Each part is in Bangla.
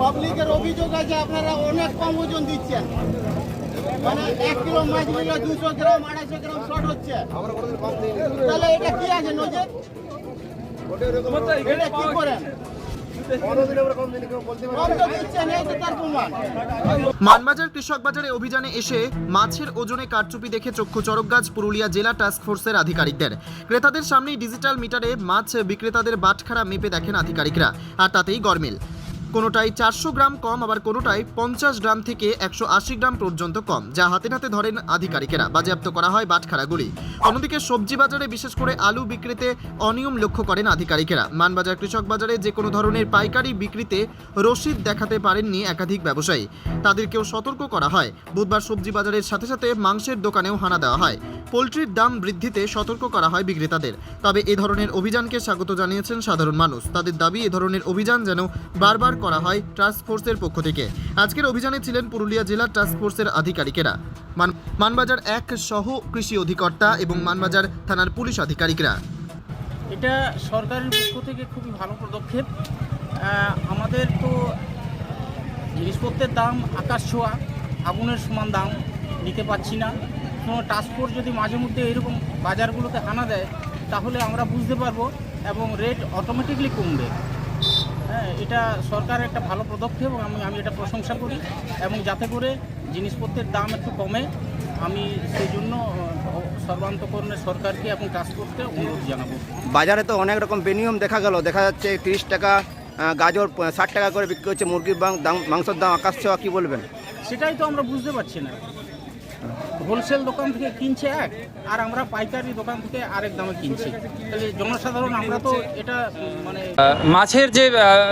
পাবলিকের অভিযোগ আছে, আপনারা অনেক কম ওজন দিচ্ছেন। মানে এক কিলো মাছ নিলে দুশো গ্রাম, আড়াইশো গ্রাম শর্ট হচ্ছে। তাহলে এটা কি আছে নজর? এটা কি করেন? মানবাজার কৃষক বাজারে অভিযানে এসে মাছের ওজনে কারচুপি দেখে চক্ষু চরকগাছ পুরুলিয়া জেলা টাস্ক ফোর্সের আধিকারিকদের। ক্রেতাদের সামনেই ডিজিটাল মিটারে মাছ বিক্রেতাদের বাটখারা মেপে দেখেন আধিকারিকরা, আর তাতেই গরমিল কোনোটাই চারশো গ্রাম কম, আবার কোনোটাই পঞ্চাশ গ্রাম থেকে একশো আশি গ্রাম পর্যন্ত কম, যা হাতে নাতে ধরেন আধিকারিকেরা। বাজেয়াপ্ত করা হয় বাটখারাগুলি অন্যদিকে সবজি বাজারে বিশেষ করে আলু বিক্রিতে অনিয়ম লক্ষ্য করেন আধিকারিকেরা। মানবাজার কৃষক বাজারে যে কোনো ধরনের পাইকারি বিক্রিতে রসিদ দেখাতে পারেননি একাধিক ব্যবসায়ী। তাদেরকেও সতর্ক করা হয়। বুধবার সবজি বাজারের সাথে সাথে মাংসের দোকানেও হানা দেওয়া হয়। পোলট্রির দাম বৃদ্ধিতে সতর্ক করা হয় বিক্রেতাদের। তবে এ ধরনের অভিযানকে স্বাগত জানিয়েছেন সাধারণ মানুষ। তাদের দাবি, এ ধরনের অভিযান যেন বারবার করা হয় টাস্ক ফোর্সের পক্ষ থেকে। আজকের অভিযানে ছিলেন পুরুলিয়া জেলা টাস্ক ফোর্সের আধিকারিকেরা। মান- মানবাজার এক সহ কৃষি অধিকর্তা এবং মানবাজার থানার পুলিশ আধিকারিকরা। এটা সরকারের পক্ষ থেকে খুবই ভালো পদক্ষেপ। আমাদের তো জিনিসপত্রের দাম আকাশ ছোঁয়া, আগুনের সমান দাম নিতে পারছি না। কোনো টাস্কফোর্স যদি মাঝে মধ্যে এরকম বাজারগুলোতে আনা দেয়, তাহলে আমরা বুঝতে পারব এবং রেট অটোমেটিকলি কমবে। এটা সরকারের একটা ভালো পদক্ষেপ এবং আমি আমি এটা প্রশংসা করি এবং যাতে করে জিনিসপত্রের দাম একটু কমে আমি সেই জন্য সর্বান্তকরণে সরকারকে এবং কাজ করতে অনুরোধ জানাব। বাজারে তো অনেক রকম বেনিয়ম দেখা গেল। দেখা যাচ্ছে তিরিশ টাকা গাজর ষাট টাকা করে বিক্রি হচ্ছে মুরগির দাম মাংসের দাম আকাশ ছোঁয়া কী বলবেন? সেটাই তো আমরা বুঝতে পারছি না। হোলসেল দোকান থেকে কিনছে এক, আর আমরা পাইকারি দোকান থেকে আরেক দামে কিনছি। তাহলে জনসাধারণ, আমরা তো এটা মানে মাছের যে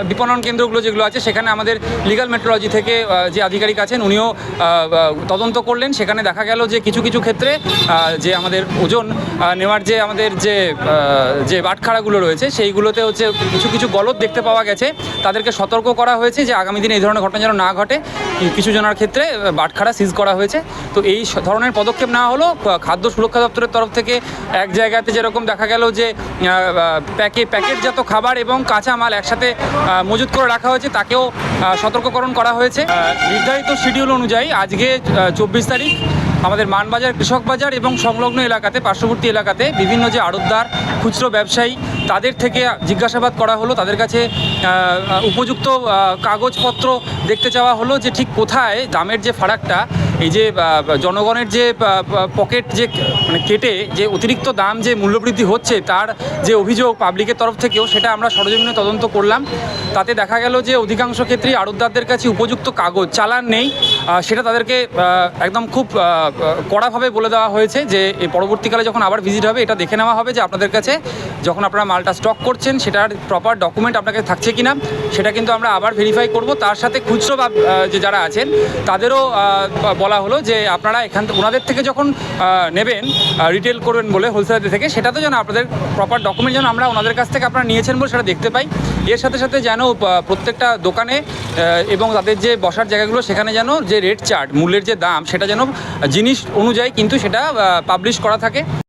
বিপণন কেন্দ্রগুলো যেগুলো আছে, সেখানে আমাদের লিগাল মেট্রোলজি থেকে যে আধিকারিক আছেন, উনিও তদন্ত করলেন। সেখানে দেখা গেল যে কিছু কিছু ক্ষেত্রে যে আমাদের ওজন নেওয়ার যে আমাদের যে যে বাটখারাগুলো রয়েছে, সেইগুলোতে হচ্ছে কিছু কিছু গলত দেখতে পাওয়া গেছে। তাদেরকে সতর্ক করা হয়েছে যে আগামী দিনে এই ধরনের ঘটনা যেন না ঘটে। কিছু জনের ক্ষেত্রে বাটখারা সিজ করা হয়েছে। তো এই স- ধরনের পদক্ষেপ নেওয়া হলো। খাদ্য সুরক্ষা দপ্তরের তরফ থেকে এক জায়গাতে যেরকম দেখা গেল যে প্যাকে, প্যাকেটজাত খাবার এবং কাঁচা মাল একসাথে মজুত করে রাখা হয়েছে, তাকেও সতর্ককরণ করা হয়েছে। নির্ধারিত শিডিউল অনুযায়ী আজকে চব্বিশ তারিখ আমাদের মানবাজার, কৃষক বাজার এবং সংলগ্ন এলাকাতে, পার্শ্ববর্তী এলাকাতে বিভিন্ন যে আড়তদার, খুচরো ব্যবসায়ী, তাদের থেকে জিজ্ঞাসাবাদ করা হলো। তাদের কাছে উপযুক্ত কাগজপত্র দেখতে চাওয়া হলো যে ঠিক কোথায় দামের যে ফারাকটা এই যে জনগণের যে পকেট যে মানে কেটে যে অতিরিক্ত দাম যে মূল্যবৃদ্ধি হচ্ছে তার যে অভিযোগ পাবলিকের তরফ থেকেও, সেটা আমরা সরজমিনে তদন্ত করলাম। তাতে দেখা গেল যে, অধিকাংশ ক্ষেত্রেই আড়তদারদের কাছে উপযুক্ত কাগজ, চালান নেই। সেটা তাদেরকে একদম খুব কড়াভাবে বলে দেওয়া হয়েছে যে পরবর্তীকালে যখন আবার ভিজিট হবে, এটা দেখে নেওয়া হবে যে আপনাদের কাছে যখন আপনারা মালটা স্টক করছেন, সেটার প্রপার ডকুমেন্ট আপনার কাছে থাকছে কিনা, সেটা কিন্তু আমরা আবার ভেরিফাই করব। তার সাথে খুচরো বা যে যারা আছেন, তাদেরও বলা হলো যে আপনারা এখান ওনাদের থেকে যখন নেবেন রিটেল করবেন বলে হোলসেলারদের থেকে, সেটাতে যেন আপনাদের প্রপার ডকুমেন্ট যেন আমরা ওনাদের কাছ থেকে আপনারা নিয়েছেন বলে সেটা দেখতে পাই। এর সাথে সাথে যেন প্রত্যেকটা দোকানে এবং তাদের যে বসার জায়গাগুলো, সেখানে যেন যে রেট চার্ট, মূল্যের যে দাম, সেটা যেন জিনিস অনুযায়ী কিন্তু সেটা পাবলিশ করা থাকে।